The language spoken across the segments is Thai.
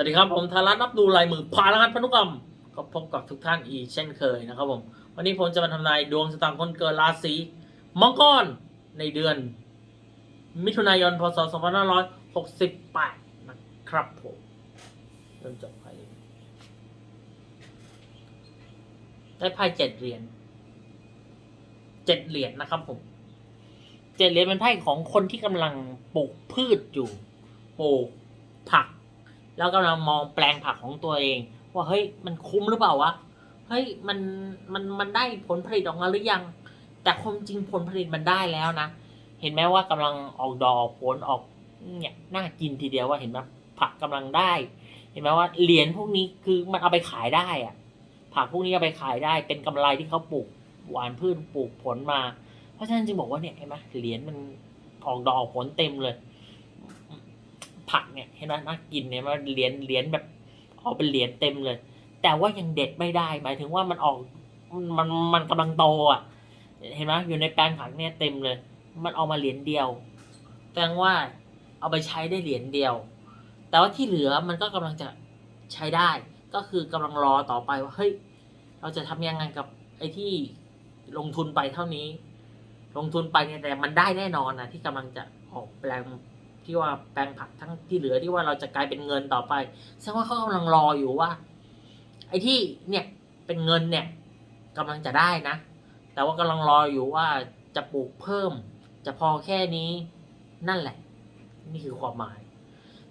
วัสดีครับ ผมธารัตน์นับดูลายมือพารหัสพันธุกรรมก็พบกับทุกท่านอีกเช่นเคยนะครับผม วันนี้ผมจะมาทำนายดวงชะตาคนเกิดราศีมังกรในเดือน มิถุนายนพศ 2568 นะครับผมเริ่มจากไพ่ได้ไพ่เจ็ดเหรียญเจ็ดเหรียญนะครับผมเจ็ดเหรียญเป็นไพ่ของคนที่กำลังปลูกพืชอยู่ปลูกผัก แล้วกำลังมองแปลงผักของตัวเอง ว่าเฮ้ยมันคุ้มหรือเปล่าวะเฮ้ยมันมันมันได้ผลผลิตออกมาหรือยัง แต่ความจริงผลผลิตมันได้แล้วนะเห็นไหมว่ากำลังออกดอกผลออกเนี่ยน่ากินทีเดียวว่าเห็นไหมผักกำลังได้ เห็นไหมว่าเหรียญพวกนี้คือมันเอาไปขายได้อะผักพวกนี้เอาไปขายได้เป็นกำไรที่เขาปลูกหวานพืชปลูกผลมา เพราะฉะนั้นจึงบอกว่าเนี่ยเห็นไหมเหรียญมันออกดอกออกผลเต็มเลย ผักเนี่ยเห็นไหมน่ากินเนี่ยมันเหรียญเหรียญแบบออกเป็นเหรียญเต็มเลย แต่ว่ายังเด็ดไม่ได้หมายถึงว่ามันออกมันมันกำลังโตอะ เห็นไหมอยู่ในแปลงผักเนี่ยเต็มเลย มันเอามาเหรียญเดียวแสดงว่าเอาไปใช้ได้เหรียญเดียว แต่ว่าที่เหลือมันก็กำลังจะใช้ได้ ก็คือกำลังรอต่อไปว่าเฮ้ยเราจะทำยังไงกับไอ้ที่ลงทุนไปเท่านี้ ลงทุนไปเนี่ยแต่มันได้แน่นอนนะที่กำลังจะออกแปลง ที่ว่าแปลงผักทั้งที่เหลือที่ว่าเราจะกลายเป็นเงินต่อไปแสดงว่าเขากำลังรออยู่ว่า ไอ้ที่เนี่ยเป็นเงินเนี่ยกำลังจะได้นะ แต่ว่ากำลังรออยู่ว่าจะปลูกเพิ่ม จะพอแค่นี้นั่นแหละ นี่คือความหมาย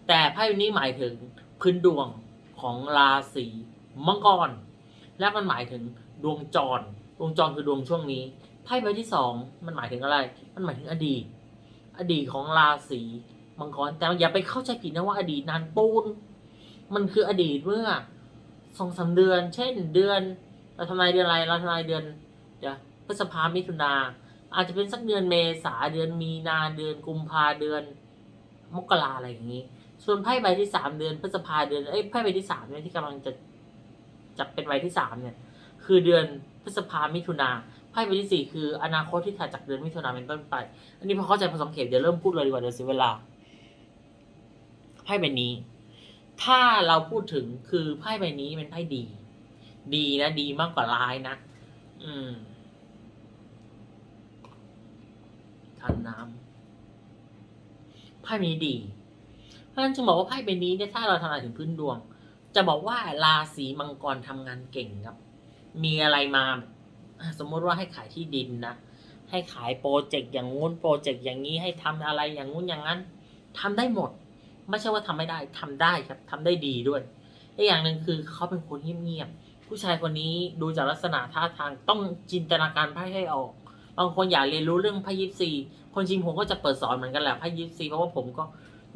แต่ไพ่ใบนี้หมายถึงพื้นดวงของราศีมังกร และมันหมายถึงดวงจร ดวงจรคือดวงช่วงนี้ไพ่ใบที่สองมันหมายถึงอะไร มันหมายถึงอดีต อดีตของราศี มังกรแต่อย่าไปเข้าใจผิดนะว่าอดีตนานปูนมันคืออดีตเมื่อสองสามเดือน เช่นเดือน เราทำนายเดือนอะไรเราทำนายเดือนเดี๋ยวพฤษภามิถุนาอาจจะเป็นสักเดือนเมษาเดือนมีนาเดือนกุมภาเดือน มกราอะไรอย่างนี้ ส่วนไพ่ใบที่สามเดือนพฤษภาเดือนเอ้ยไพ่ใบที่สามเนี่ยที่กำลังจะจะเป็นใบที่สามเนี่ย คือเดือนพฤษภามิถุนาไพ่ใบที่สี่คืออนาคตที่ถัดจากเดือนมิถุนาเป็นต้นไป อันนี้พอเข้าใจพอสังเกตเดี๋ยวเริ่มพูดเลยดีกว่าเดี๋ยวเสียเวลา พ่ใบนี้ ถ้าเราพูดถึงคือไพ่ใบนี้เป็นไพ่ดี ดีนะดีมากกว่าร้ายนะ อืมทานน้ำไพ่ใบนี้ดีเพราะฉะนั้นจึงบอกว่าไพ่ใบนี้เนี่ยถ้าเราทำงานถึงพื้นดวง จะบอกว่าราศีมังกรทำงานเก่งครับ มีอะไรมาสมมติว่าให้ขายที่ดินนะให้ขายโปรเจกต์อย่างงู้นโปรเจกต์อย่างนี้ให้ทำอะไรอย่างงู้นอย่างนั้นทำได้หมด ไม่ใช่ว่าทำไม่ได้ทำได้ครับทำได้ดีด้วยอีกอย่างหนึ่งคือเขาเป็นคนเงียบๆผู้ชายคนนี้ดูจากลักษณะท่าทางต้องจินตนาการไพ่ให้ออก บางคนอยากเรียนรู้เรื่องไพ่ยิปซีคนจริงผมก็จะเปิดสอนเหมือนกันแหละไพ่ยิปซีเพราะว่าผมก็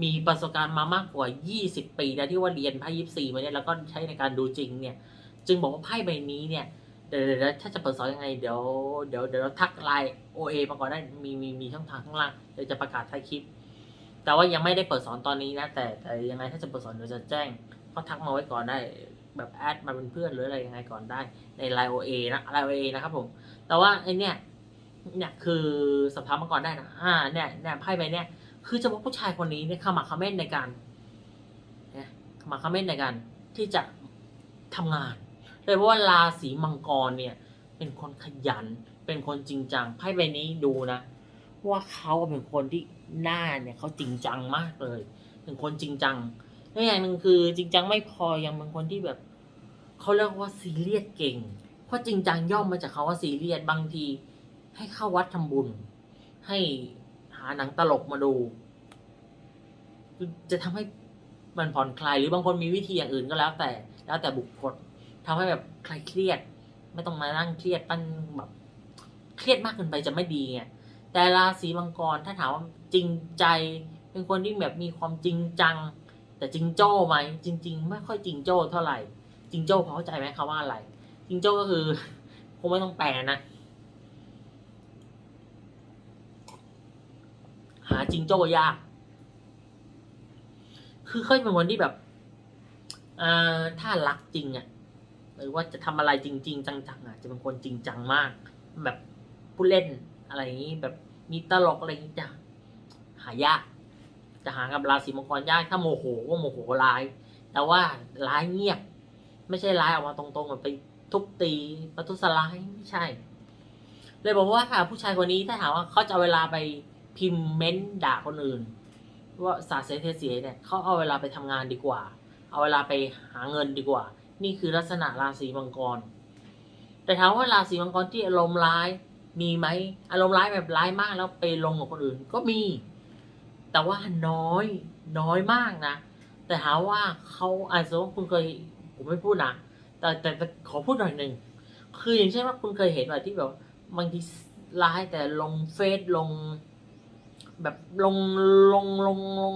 มีประสบการณ์มามากกว่า 20 ปีนะที่ว่าเรียนไพ่ยิปซีมาเนี่ยแล้วก็ใช้ในการดูจริงเนี่ย จึงบอกว่าไพ่ใบนี้เนี่ยเดี๋ยวถ้าจะเปิดสอนยังไงเดี๋ยวเดี๋ยวเดี๋ยวเราทักไลน์โอเอมาก่อนได้มีมีมีช่องทางข้างล่างเดี๋ยวจะประกาศท้ายคลิป แต่ว่ายังไม่ได้เปิดสอนตอนนี้นะ แต่แต่ยังไงถ้าจะเปิดสอนเดี๋ยวจะแจ้งก็ทักมาไว้ก่อนได้แบบแอดมาเป็นเพื่อนหรืออะไรยังไงก่อนได้ในไลโอเอนะไลโอเอนะครับผม แต่ว่าไอเนี่ยเนี่ยคือสอบถามมาก่อนได้นะอ่าเนี่ยเนี่ยไพ่ใบเนี่ยคือจะบอกผู้ชายคนนี้เนี่ยขมักขม้นในการเนี่ยขมักขม้นในการที่จะทำงานเลยเพราะว่าราศีมังกรเนี่ย เป็นคนขยันเป็นคนจริงจังไพ่ใบนี้ดูนะ ว่าเขาเป็นคนที่หน้าเนี่ยเขาจริงจังมากเลย เป็นคนจริงจังและอย่างหนึ่งคือจริงจังไม่พอยังเป็นคนที่แบบเขาเรียกว่าซีเรียสเก่ง เพราะจริงจังย่อมมาจากคาว่าซีเรียสบางที ให้เข้าวัดทำบุญ ให้หาหนังตลกมาดู จะทำให้มันผ่อนคลายหรือบางคนมีวิธีอย่างอื่นก็แล้วแต่ แล้วแต่บุคคลทำให้แบบคลายเครียด ไม่ต้องมานั่งเครียดปั้นแบบเครียดมากเกินไปจะไม่ดีไง แต่ราศีมังกรถ้าถามว่าจริงใจ เป็นคนที่แบบมีความจริงจัง แต่จริงโจ้ไหมจริง ๆ ไม่ค่อยจริงโจ้เท่าไหร่ จริงโจ้พอเข้าใจไหมคำว่าอะไร จริงโจ้ก็คือคงไม่ต้องแปลนะหาจริงโจ้ยาก คือเคยเป็นคนที่แบบอ่าถ้ารักจริงอะ่ะหรือว่าจะทำอะไรจริง ๆ จังๆอะจะเป็นคนจริงจังมาก แบบผู้เล่น อะไรอย่างนี้แบบมีตลกอะไรอย่างนี้จะหายาก จะหากับราศีมังกรยากถ้าโมโหก็โมโหร้าย แต่ว่าร้ายเงียบ ไม่ใช่ร้ายออกมาตรงๆแบบไปทุบตีประทุษร้ายไม่ใช่ เลยบอกว่าค่ะผู้ชายคนนี้ถ้าถามว่าเขาจะเอาเวลาไปพิมพ์เม้นด่าคนอื่น ว่าสาเสเทเสียเนี่ยเขาเอาเวลาไปทำงานดีกว่า เอาเวลาไปหาเงินดีกว่า นี่คือลักษณะราศีมังกร แต่ถามว่าราศีมังกรที่อารมณ์ร้าย มีไหมอารมณ์ร้ายแบบร้ายมากแล้วไปลงกับคนอื่นก็มี แต่ว่าน้อยน้อยมากนะ แต่ถาว่าเขาอาจจะว่าคุณเคยผมไม่พูดนะแต่แต่ขอพูดหน่อยหนึ่งคืออย่างเช่นว่าคุณเคยเห็นว่าที่แบบบางทีร้ายแต่ลงเฟซลง แบบลงลงลงลง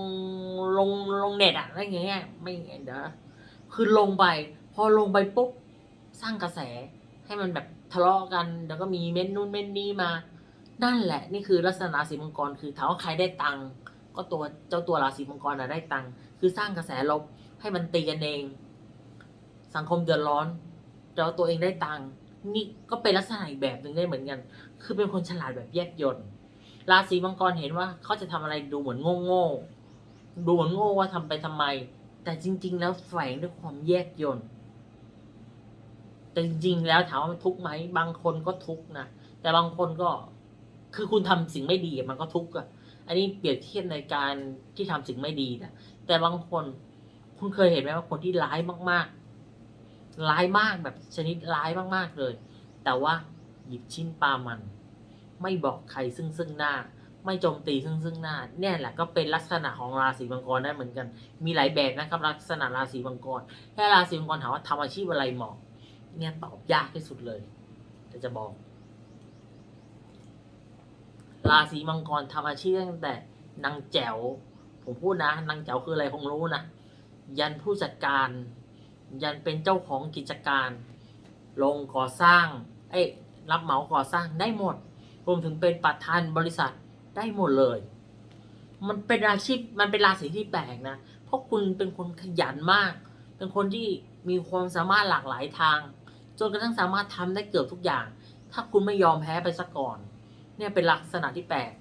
ลงลงเน็ตอะอะไรอย่างเงี้ยไม่เดี๋ยวคือลงไป พอลงไปปุ๊บสร้างกระแส ให้มันแบบทะเลาะกัน แล้วก็มีเม้นนู่นเม้นนี่มา นั่นแหละ นี่คือลักษณะราศีมังกรคือถามว่าใครได้ตังค์ก็ตัวเจ้าตัวราศีมังกรน่ะได้ตังค์คือสร้างกระแสลบให้มันตีกันเอง สังคมเดือดร้อนแล้วตัวเองได้ตังค์นี่ก็เป็นลักษณะอีกแบบหนึ่งได้เหมือนกัน คือเป็นคนฉลาดแบบแยบยลราศีมังกรเห็นว่าเขาจะทำอะไรดูเหมือนโง่ๆดูเหมือนโง่ว่าทำไปทำไม แต่จริง ๆ แล้วแฝงด้วยความแยบยล แต่จริงๆแล้วถามว่ามันทุกไหมบางคนก็ทุกนะแต่บางคนก็คือคุณทำสิ่งไม่ดีมันก็ทุกข์อะอันนี้เปรียบเทียบในการที่ทำสิ่งไม่ดีนะแต่บางคนคุณเคยเห็นไหมว่าคนที่ร้ายมากๆ ร้ายมากแบบชนิดร้ายมากๆเลย แต่ว่าหยิบชิ้นปลามัน ไม่บอกใครซึ่งซึ่งหน้า ไม่โจมตีซึ่งซึ่งหน้า เนี่ยแหละก็เป็นลักษณะของราศีมังกรได้เหมือนกัน มีหลายแบบนะครับ ลักษณะราศีมังกรแค่ราศีมังกรถามว่าทำอาชีพอะไรเหมาะ เนี่ยตอบยากที่สุดเลยแต่จะบอก ราศีมังกรทำอาชีพตั้งแต่นางแจ๋วผมพูดนะนางแจ๋วคืออะไรคงรู้นะยันผู้จัดการ ยันเป็นเจ้าของกิจการ ลงก่อสร้างเอ้รับเหมาก่อสร้างได้หมด รวมถึงเป็นประธานบริษัทได้หมดเลย มันเป็นอาชีพมันเป็นราศีที่แปลกนะ เพราะคุณเป็นคนขยันมาก เป็นคนที่มีความสามารถหลากหลายทาง จนกระทั่งสามารถทำได้เกือบทุกอย่าง ถ้าคุณไม่ยอมแพ้ไปซะก่อน เนี่ยเป็นลักษณะที่แปลก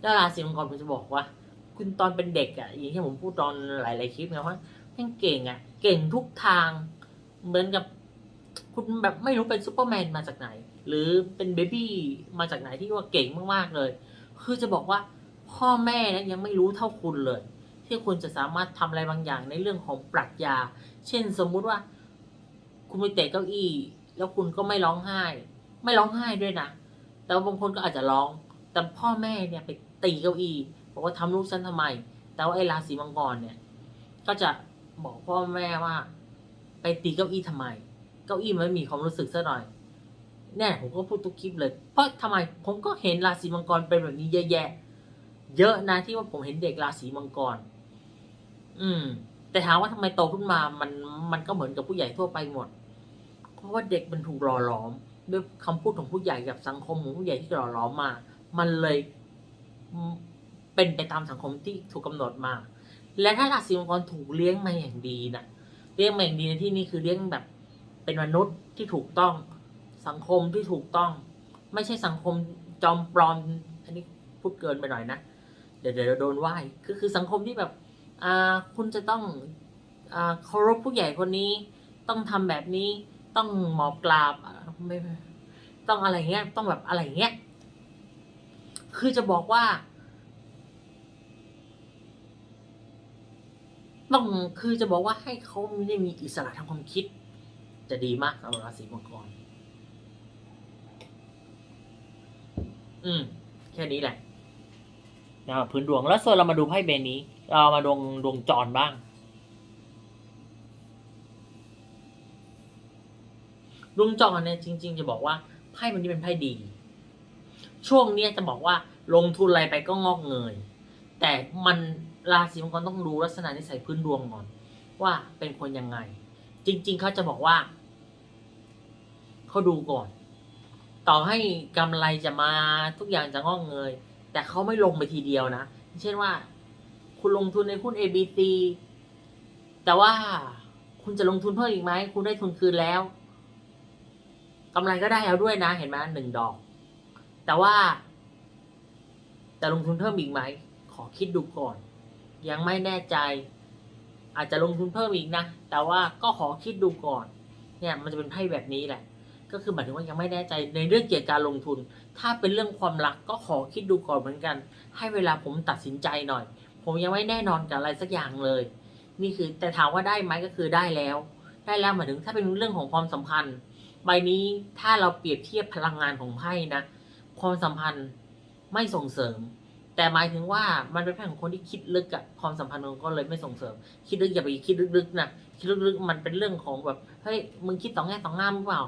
แล้วราศีมังกรผมจะบอกว่า คุณตอนเป็นเด็กอะ่ะอย่างที่ผมพูดตอนหลาย ๆ คลิปนะว่าแม่งเก่งอะ่ะ เก่งทุกทาง เหมือนกับคุณแบบไม่รู้เป็นซูเปอร์แมนมาจากไหน หรือเป็นเบบี้มาจากไหนที่ว่าเก่งมากๆเลย คือจะบอกว่าพ่อแม่นะยังไม่รู้เท่าคุณเลย ที่คุณจะสามารถทำอะไรบางอย่างในเรื่องของปรัชญา เช่นสมมุติว่า คุณไปเตะเก้าอี้ แล้วคุณก็ไม่ร้องไห้ ไม่ร้องไห้ด้วยนะแต่ว่าบางคนก็อาจจะร้อง แต่พ่อแม่เนี่ยไปตีเก้าอี้บอกว่าทำลูกฉันทำไม แต่ว่าไอ้ราศีมังกรเนี่ย ก็จะบอกพ่อแม่ว่า ไปตีเก้าอี้ทำไม เก้าอี้มันไม่มีความรู้สึกซะหน่อยเนี่ยผมก็พูดทุกคลิปเลย เพราะทำไมผมก็เห็นราศีมังกรเป็นแบบนี้เยอะแยะ เยอะนะที่ว่าผมเห็นเด็กราศีมังกร อืม แต่ถามว่าทำไมโตขึ้นมามันมันก็เหมือนกับผู้ใหญ่ทั่วไปหมด ราะว่าเด็กมันถูกหล่อหลอม ด้วยคำพูดของผู้ใหญ่กับสังคมของผู้ใหญ่ที่หล่อหลอมมา มันเลยเป็นไปตามสังคมที่ถูกกำหนดมา และถ้าราศีมังกรถูกเลี้ยงมาอย่างดีนะเลี้ยงมาอย่างดีในที่นี้คือเลี้ยงแบบเป็นมนุษย์ที่ถูกต้อง สังคมที่ถูกต้อง ไม่ใช่สังคมจอมปลอม อันนี้พูดเกินไปหน่อยนะ เดี๋ยวเดี๋ยวโดนไหว้คือคือสังคมที่แบบอ่าคุณจะต้องอ่าเคารพผู้ใหญ่คนนี้ ต้องทำแบบนี้ ต้องหมอบกราบไม่ต้องอะไรเงี้ย ต้องแบบอะไรเงี้ย คือจะบอกว่า ต้องคือจะบอกว่าให้เขาไม่ได้มีอิสระทางความคิด จะดีมากสำหรับราศีมังกรอืม แค่นี้แหละนะพื้นดวงแล้วส่วนเรามาดูไพ่เบนนี้ เรามาดวงดวงจรบ้าง ดวงจรเนี่ยจริง ๆ จะบอกว่าไพ่มันนี่เป็นไพ่ดี ช่วงเนี้ยจะบอกว่าลงทุนอะไรไปก็งอกเงย แต่มันราศีมังกรต้องดูลักษณะนิสัยพื้นดวงก่อนว่าเป็นคนยังไง จริง ๆเขาจะบอกว่าเขาดูก่อน ต่อให้กำไรจะมาทุกอย่างจะงอกเงย แต่เขาไม่ลงไปทีเดียวนะ เช่นว่า คุณลงทุนในหุ้น ABC แต่ว่าคุณจะลงทุนเพิ่มอีกไหม คุณได้ทุนคืนแล้ว กำไรก็ได้แล้วด้วยนะ เห็นไหมหนึ่งดอก แต่ว่า จะลงทุนเพิ่มอีกไหม ขอคิดดูก่อน ยังไม่แน่ใจ อาจจะลงทุนเพิ่มอีกนะ แต่ว่าก็ขอคิดดูก่อน เนี่ยมันจะเป็นไพ่แบบนี้แหละ ก็คือหมายถึงว่ายังไม่แน่ใจในเรื่องเกี่ยวกับการลงทุน ถ้าเป็นเรื่องความรักก็ขอคิดดูก่อนเหมือนกัน ให้เวลาผมตัดสินใจหน่อย ผมยังไม่แน่นอนกับอะไรสักอย่างเลย นี่คือแต่ถามว่าได้ไหมก็คือได้แล้ว ได้แล้วหมายถึงถ้าเป็นเรื่องของความสัมพันธ์ ใบนี้ถ้าเราเปรียบเทียบพลังงานของไพ่นะ ความสัมพันธ์ไม่ส่งเสริม แต่หมายถึงว่ามันเป็นไพ่ของคนที่คิดลึกอะความสัมพันธ์มันก็เลยไม่ส่งเสริม คิดลึกอย่าไปคิดลึกๆนะคิดลึกๆมันเป็นเรื่องของแบบเฮ้ยมึงคิดสองแง่สองงามหรือเปล่า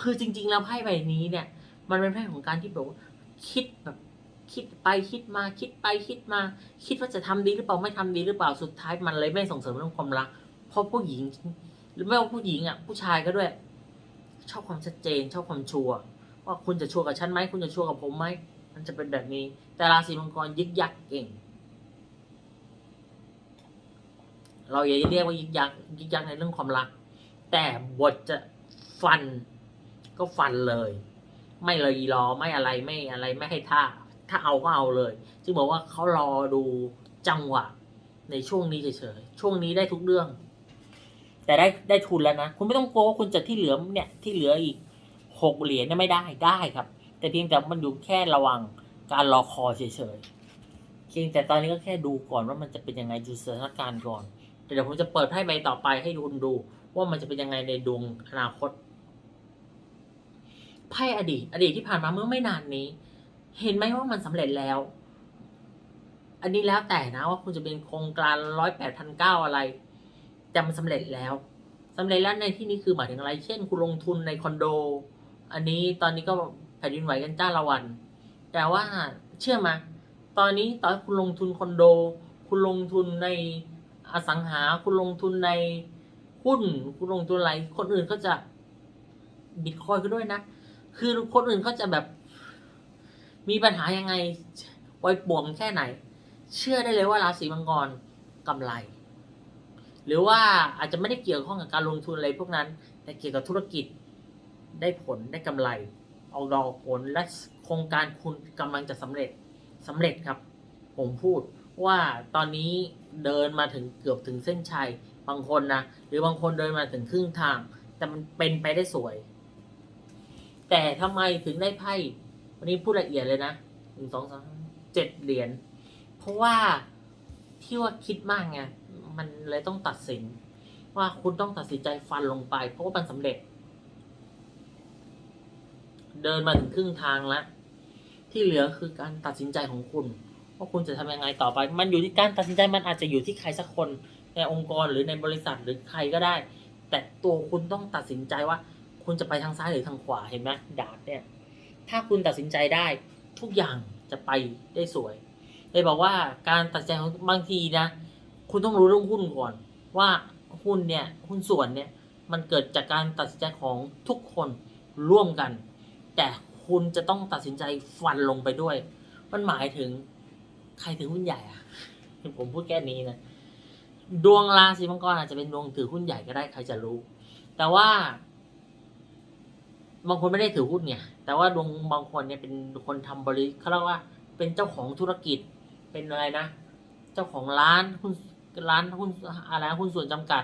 คือจริง ๆ แล้วไพ่ใบนี้เนี่ย มันเป็นไพ่ของการที่แบบคิดแบบคิดไปคิดมาคิดไปคิดมา คิดว่าจะทำดีหรือเปล่าไม่ทำดีหรือเปล่าสุดท้ายมันเลยไม่ส่งเสริมเรื่องความรักเพราะผู้หญิง หรือไม่ว่าผู้หญิงอะผู้ชายก็ด้วย ชอบความชัดเจน ชอบความชัวร์ว่าคุณจะชัวร์กับฉันไหมคุณจะชัวร์กับผมไหมมันจะเป็นแบบนี้ แต่ราศีมังกรยึกยักเก่ง เราอย่าเรียกว่ายึกยักยึกยักในเรื่องความรัก แต่บทจะฟันก็ฟันเลย ไม่เลยรอไม่อะไรไม่อะไรไม่ให้ท่า ถ้าเอาก็เอาเลยจึงบอกว่าเขารอดูจังหวะในช่วงนี้เฉยๆช่วงนี้ได้ทุกเรื่อง แต่ได้ได้ทุนแล้วนะ คุณไม่ต้องกลัวว่าคุณจะที่เหลือเนี่ยที่เหลืออีกหกเหรียญเนี่ยไม่ได้ได้ครับ แต่เพียงแต่มันอยู่แค่ระวังการรอคอเฉยๆเพียงแต่ตอนนี้ก็แค่ดูก่อนว่ามันจะเป็นยังไงดูสถานการณ์ก่อนแต่เดี๋ยวผมจะเปิดไพ่ใบต่อไปให้คุณดู ว่ามันจะเป็นยังไงในดวงอนาคตไพ่อดีต อดีตที่ผ่านมาเมื่อไม่นานนี้ เห็นไหมว่ามันสำเร็จแล้ว อันนี้แล้วแต่นะว่าคุณจะเป็นโครงการร้อยแปดพันเก้าอะไร แต่มันสำเร็จแล้วสำเร็จแล้วในที่นี้คือหมายถึงอะไร เช่น คุณลงทุนในคอนโด อันนี้ตอนนี้ก็แผ่นดินไหวกันจ้าละวัน แต่ว่าเชื่อไหมาตอนนี้ตอนคุณลงทุนคอนโด คุณลงทุนในอสังหา คุณลงทุนในหุ้น คุณลงทุนอะไร คนอื่นก็จะบิตคอยก็ด้วยนะ คือคนอื่นเขาจะแบบ มีปัญหายังไงไว้ป่วงแค่ไหน เชื่อได้เลยว่าราศีมังกรกำไร หรือว่าอาจจะไม่ได้เกี่ยวข้องกับการลงทุนอะไรพวกนั้น แต่เกี่ยวกับธุรกิจได้ผลได้กำไร เอาดอกผลและโครงการคุณกำลังจะสำเร็จสำเร็จครับ ผมพูดว่าตอนนี้เดินมาถึงเกือบถึงเส้นชัยบางคนนะหรือบางคนเดินมาถึงครึ่งทาง แต่มันเป็นไปได้สวย แต่ทำไมถึงได้ไพ่วันนี้พูดละเอียดเลยนะหนึ่งสองสามเจ็ดเหรียญเพราะว่าที่ว่าคิดมากไง มันเลยต้องตัดสิน ว่าคุณต้องตัดสินใจฟันลงไป เพราะว่ามันสำเร็จ เดินมาถึงครึ่งทางแล้วที่เหลือคือการตัดสินใจของคุณว่าคุณจะทำยังไงต่อไป มันอยู่ที่การตัดสินใจมันอาจจะอยู่ที่ใครสักคน ในองค์กรหรือในบริษัทหรือใครก็ได้ แต่ตัวคุณต้องตัดสินใจว่า คุณจะไปทางซ้ายหรือทางขวาเห็นไหมดาบเนี่ย ถ้าคุณตัดสินใจได้ ทุกอย่างจะไปได้สวยเลยบอกว่าการตัดสินใจของบางทีนะ คุณต้องรู้เรื่องหุ้นก่อนว่าหุ้นเนี่ยหุ้นส่วนเนี่ยมันเกิดจากการตัดสินใจของทุกคนร่วมกัน แต่คุณจะต้องตัดสินใจฟันลงไปด้วย มันหมายถึงใครถือหุ้นใหญ่อะผมพูดแค่นี้นะดวงราศีมังกรอาจจะเป็นดวงถือหุ้นใหญ่ก็ได้ใครจะรู้ แต่ว่าบางคนไม่ได้ถือหุ้นเนี่ยแต่ว่าดวงบางคนเนี่ยเป็นคนทำบริเขาเรียกว่า เป็นเจ้าของธุรกิจเป็นอะไรนะ เจ้าของร้านหุ้น ร้านหุ้นอะไรหุ้นส่วนจำกัด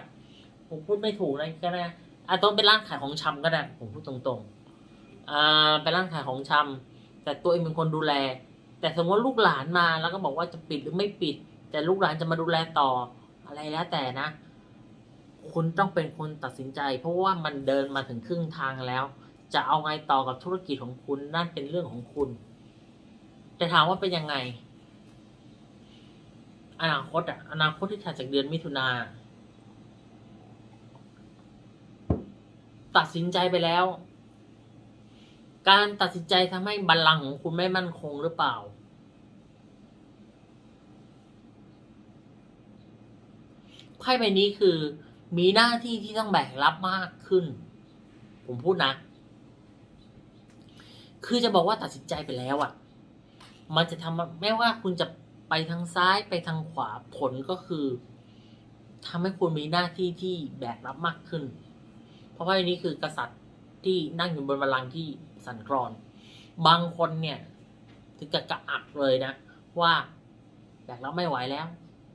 ผมพูดไม่ถูกนะก็ได้อาจต้องเป็นร้านขายของชำก็ได้ ผมพูดตรงๆอ่าเป็นร้านขายของชำแต่ตัวเองเป็นคนดูแล แต่สมมติลูกหลานมาแล้วก็บอกว่าจะปิดหรือไม่ปิด แต่ลูกหลานจะมาดูแลต่ออะไรแล้วแต่นะ คุณต้องเป็นคนตัดสินใจ เพราะว่ามันเดินมาถึงครึ่งทางแล้ว จะเอาไงต่อกับธุรกิจของคุณนั่นเป็นเรื่องของคุณ จะถามว่าเป็นยังไง อนาคตอะอนาคตที่ถัดจากเดือนมิถุนาตัดสินใจไปแล้ว การตัดสินใจทำให้บัลลังก์ของคุณไม่มั่นคงหรือเปล่า ไพ่ใบนี้คือมีหน้าที่ที่ต้องแบกรับมากขึ้น ผมพูดนะ คือจะบอกว่าตัดสินใจไปแล้วอะ่ะ มันจะทำแม้ว่าคุณจะ ไปทางซ้ายไปทางขวาผลก็คือทำให้คุณมีหน้าที่ที่แบกรับมากขึ้น เพราะว่าอันนี้คือกษัตริย์ที่นั่งอยู่บนบัลลังก์ที่สั่นคลอน บางคนเนี่ยถึงกับกระอักเลยนะ ว่าแบกรับไม่ไหวแล้ว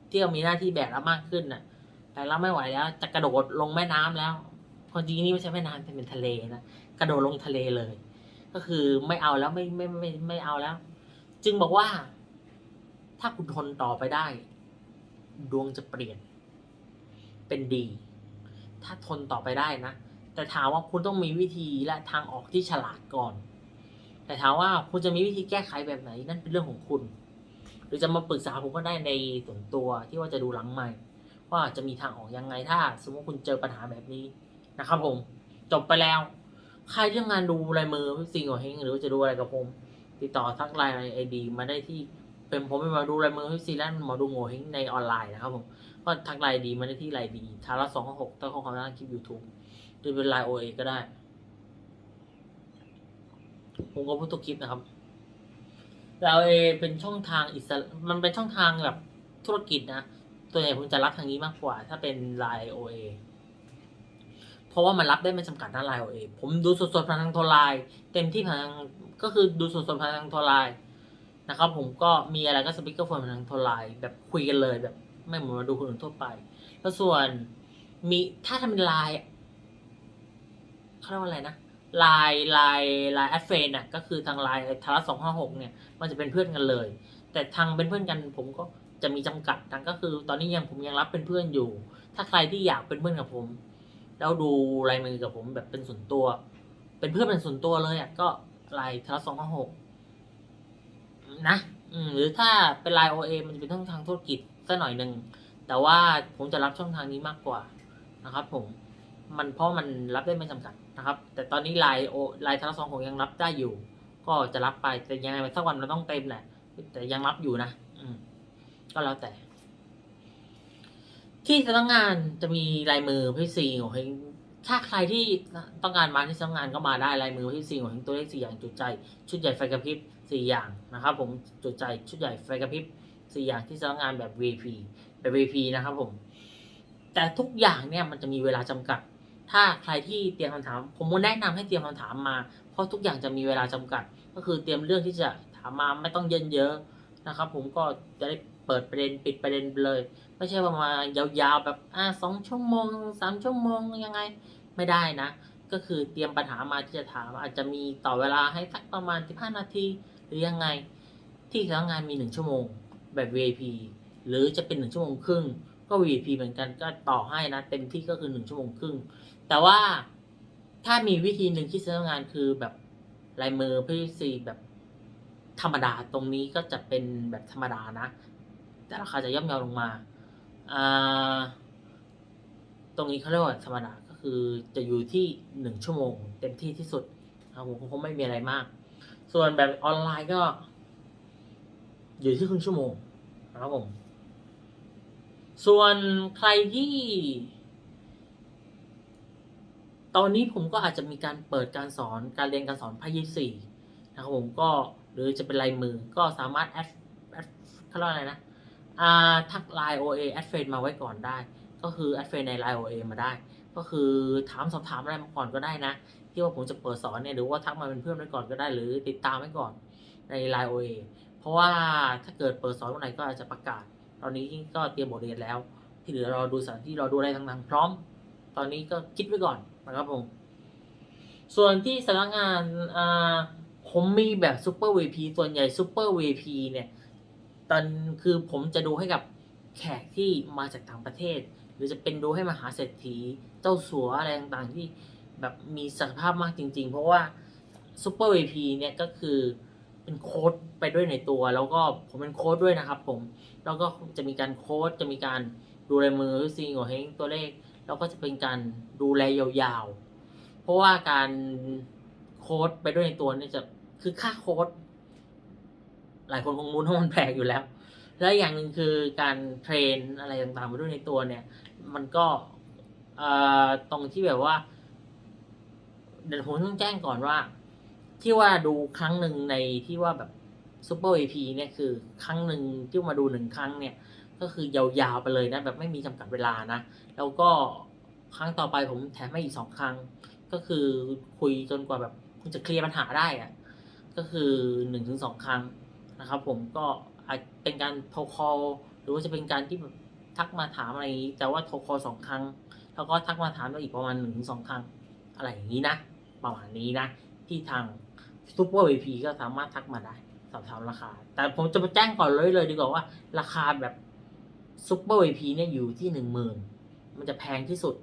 ที่เรามีหน้าที่แบกรับมากขึ้นน่ะแต่เราไม่ไหวแล้ว จะกระโดดลงแม่น้ำแล้วความจริงนี่ไม่ใช่แม่น้ำแต่เป็นทะเลนะกระโดดลงทะเลเลย ก็คือไม่เอาแล้วไม่ไม่ไม่ไม่เอาแล้ว จึงบอกว่า ถ้าคุณทนต่อไปได้ ดวงจะเปลี่ยน เป็นดี ถ้าทนต่อไปได้นะ แต่ถามว่าคุณต้องมีวิธีและทางออกที่ฉลาดก่อน แต่ถามว่าคุณจะมีวิธีแก้ไขแบบไหนนั่นเป็นเรื่องของคุณ หรือจะมาปรึกษาผมก็ได้ในส่วนตัวที่ว่าจะดูหลังใหม่ ว่าจะมีทางออกยังไงถ้า สมมติคุณเจอปัญหาแบบนี้นะครับผม จบไปแล้วใครที่องงานดูลายมือพี่สิงห์หัวเฮงหรือจะดูอะไรกับผม ติดต่อทักไลน์ไอดีมาได้ที่ เป็นผมเป็นหมาดูลายมือพี่ซีและหมอดูโง่เฮงในออนไลน์นะครับผมก็ทักไลน์ดีมาได้ที่ไลน์ดีทาระสองหกตั้งข้อความด้าคลิปยูทูบหรือเป็นไลน์โอเอก็ได้ ผมก็พูดตัวคลิปนะครับไลน์โอเอเป็นช่องทางอิสระมันเป็นช่องทางแบบธุรกิจนะตัวใหญ่ผมจะรับทางนี้มากกว่า ถ้าเป็นไลน์โอเอเพราะว่ามันรับได้ไม่จำกัดหน้าไลน์เอเอผมดูสดๆผ่านทางโทรไลน์เต็มที่ผ่านทางก็คือดูสดๆผ่านทางโทรไลน์ นะครับผมก็มีอะไรก็สปีกเกอร์โฟนทางโทรไลน์แบบคุยกันเลยแบบไม่เหมือนมาดูคนอื่นทั่วไป แล้วส่วนมีถ้าทำเป็นไลน์เขาเรียกว่าอะไรนะไลน์ไลน์ไลน์แอดเฟนน่ะก็คือทางไลน์ทาร์สองห้าหกเนี่ยมันจะเป็นเพื่อนกันเลย แต่ทางเป็นเพื่อนกันผมก็จะมีจำกัดนะก็คือตอนนี้ยังผมยังรับเป็นเพื่อนอยู่ ถ้าใครที่อยากเป็นเพื่อนกับผม แล้วดูลายมือกับผมแบบเป็นส่วนตัว เป็นเพื่อนเป็นส่วนตัวเลยอะก็ไลายทาร์สองห้าหก นะหรือถ้าเป็นไลายโอเอมันจะเป็นช่องทางธุรกิจสักหน่อยหนึ่งแต่ว่าผมจะรับช่องทางนี้มากกว่านะครับ ผมมันเพราะมันรับได้ไม่จำกัดนะครับ แต่ตอนนี้ไลายโอไลายทาร์สองหกยังรับได้อยู่ ก็จะรับไปแต่ยังไงสักวันมันต้องเต็มแหละแต่ยังรับอยู่นะ อืม ก็แล้วแต่ ที่สำนักงานจะมีลายมือพี่ซีของเฮงถ้าใครที่ต้องการมาที่สำนักงานก็มาได้ลายมือพี่ซีของเฮงตัวเลขสี่อย่างจุดใจ ชุดใหญ่ไฟกระพริบ สี่อย่างนะครับผมจุดใจชุดใหญ่ไฟกระพริบสี่อย่างที่สำนักงานแบบ VP แบบ VP นะครับผม แต่ทุกอย่างเนี่ยมันจะมีเวลาจำกัด ถ้าใครที่เตรียมคำถาม ผมแนะนำให้เตรียมคำถามมา เพราะทุกอย่างจะมีเวลาจำกัด ก็คือเตรียมเรื่องที่จะถามมาไม่ต้องเยินเยอะนะครับ ผมก็จะได้เปิดประเด็นปิดประเด็นเลย ไม่ใช่ประมาณยาวๆแบบอ่าสองชั่วโมงสามชั่วโมงยังไงไม่ได้นะก็คือเตรียมปัญหามาที่จะถามอาจจะมีต่อเวลาให้สักประมาณ 15 นาที หรือยังไงที่สำงานมีหนึ่งชั่วโมงแบบ VIP หรือจะเป็นหนึ่งชั่วโมงครึ่งก็ VIP เหมือนกันก็ต่อให้นะเต็มที่ก็คือหนึ่งชั่วโมงครึ่งแต่ว่าถ้ามีวิธีหนึ่งที่สำนักงานคือแบบลายมือพี่ซีแบบธรรมดาตรงนี้ก็จะเป็นแบบธรรมดานะ แต่ราคาจะย่อมเยาลงมาอ่าตรงนี้เขาเรียกว่าธรรมดาก็คือจะอยู่ที่หนึ่งชั่วโมง เต็มที่ที่สุดครับผมคงไม่มีอะไรมาก ส่วนแบบออนไลน์ก็ อยู่ที่ครึ่งชั่วโมงนะครับผม ส่วนใครที่ ตอนนี้ผมก็อาจจะมีการเปิดการสอนการเรียนการสอนไพ่ยี่สี่นะครับผมก็หรือจะเป็นลายมือก็สามารถแอดแอดเขาเรียกอะไรนะอ่าทักไลน์ OA แอดเฟนมาไว้ก่อนได้ ก็คือแอดเฟนในไลน์ OA มาได้ ก็คือถามสอบถามอะไรมาก่อนก็ได้นะ ที่ว่าผมจะเปิดสอนเนี่ยหรือว่าทักมาเป็นเพื่อนไว้ก่อนก็ได้ หรือติดตามไว้ก่อนในไลน์ OA เพราะว่าถ้าเกิดเปิดสอนวันไหนก็อาจจะประกาศ ตอนนี้ก็เตรียมบทเรียนแล้ว ที่เหลือรอดูสถานที่รอดูอะไรต่างๆพร้อม ตอนนี้ก็คิดไว้ก่อนนะครับผม ส่วนที่สำนักงานอ่าผมมีแบบซูเปอร์ VP ส่วนใหญ่ซูเปอร์ VP เนี่ยตอนคือผมจะดูให้กับแขกที่มาจากต่างประเทศ หรือจะเป็นดูให้มหาเศรษฐี เจ้าสัวอะไรต่างๆที่ แบบมีศักยภาพมากจริง ๆ เพราะว่าซูเปอร์ VP เนี่ยก็คือเป็นโค้ดไปด้วยในตัว แล้วก็ผมเป็นโค้ดด้วยนะครับผม แล้วก็จะมีการโค้ดจะมีการดูลายมือซีงหัวเฮงตัวเลข แล้วก็จะเป็นการดูแลยาวๆ เพราะว่าการโค้ดไปด้วยในตัวเนี่ยจะคือค่าโค้ดหลายคนคงรู้ว่ามันแพงอยู่แล้ว แล้วอย่างหนึ่งคือการเทรนอะไรต่างๆไปด้วยในตัวเนี่ย มันก็ตรงที่แบบว่า เดี๋ยวผมต้องแจ้งก่อนว่า ที่ว่าดูครั้งหนึ่งในที่ว่าแบบซูเปอร์ VP เนี่ยคือครั้งหนึ่งที่มาดูหนึ่งครั้งเนี่ย ก็คือยาวๆไปเลยนะแบบไม่มีจำกัดเวลานะ แล้วก็ครั้งต่อไปผมแถมให้อีกสองครั้ง ก็คือคุยจนกว่าแบบคุณจะเคลียร์ปัญหาได้อะก็คือหนึ่งถึงสองครั้งนะครับ ผมก็อาจเป็นการโทรคอลหรือว่าจะเป็นการที่แบบทักมาถามอะไรอย่างนี้ แต่ว่าโทรคอลสองครั้ง แล้วก็ทักมาถามเราอีกประมาณหนึ่งถึงสองครั้ง อะไรอย่างนี้นะ ประมาณนี้นะ ที่ทางซูเปอร์วีพีก็สามารถทักมาได้สอบถามราคา แต่ผมจะมาแจ้งก่อนเลยเลยดีกว่าว่า ราคาแบบซูเปอร์วีพีเนี่ยอยู่ที่หนึ่งหมื่นมันจะแพงที่สุด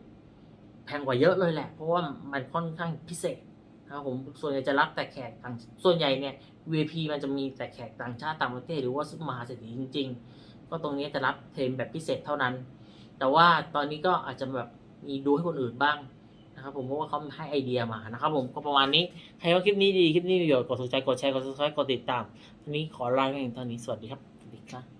แพงกว่าเยอะเลยแหละ เพราะว่ามันค่อนข้างพิเศษนะครับผมส่วนใหญ่จะรับแต่แขกต่างส่วนใหญ่เนี่ย VIP มันจะมีแต่แขกต่างชาติต่างประเทศหรือว่าซุปมหาเศรษฐีจริง ๆ ก็ตรงนี้จะรับเทรนแบบพิเศษเท่านั้น แต่ว่าตอนนี้ก็อาจจะแบบมีดูให้คนอื่นบ้าง นะครับผมเพราะว่าเขาให้ไอเดียมานะครับผมก็ประมาณนี้ใครว่าคลิปนี้ดีคลิปนี้มีประโยชน์กดถูกใจกดแชร์กดซับสไครต์กดติดตามวันนี้ขอลาไปเพียงเท่านี้สวัสดีครับสวัสดีครับ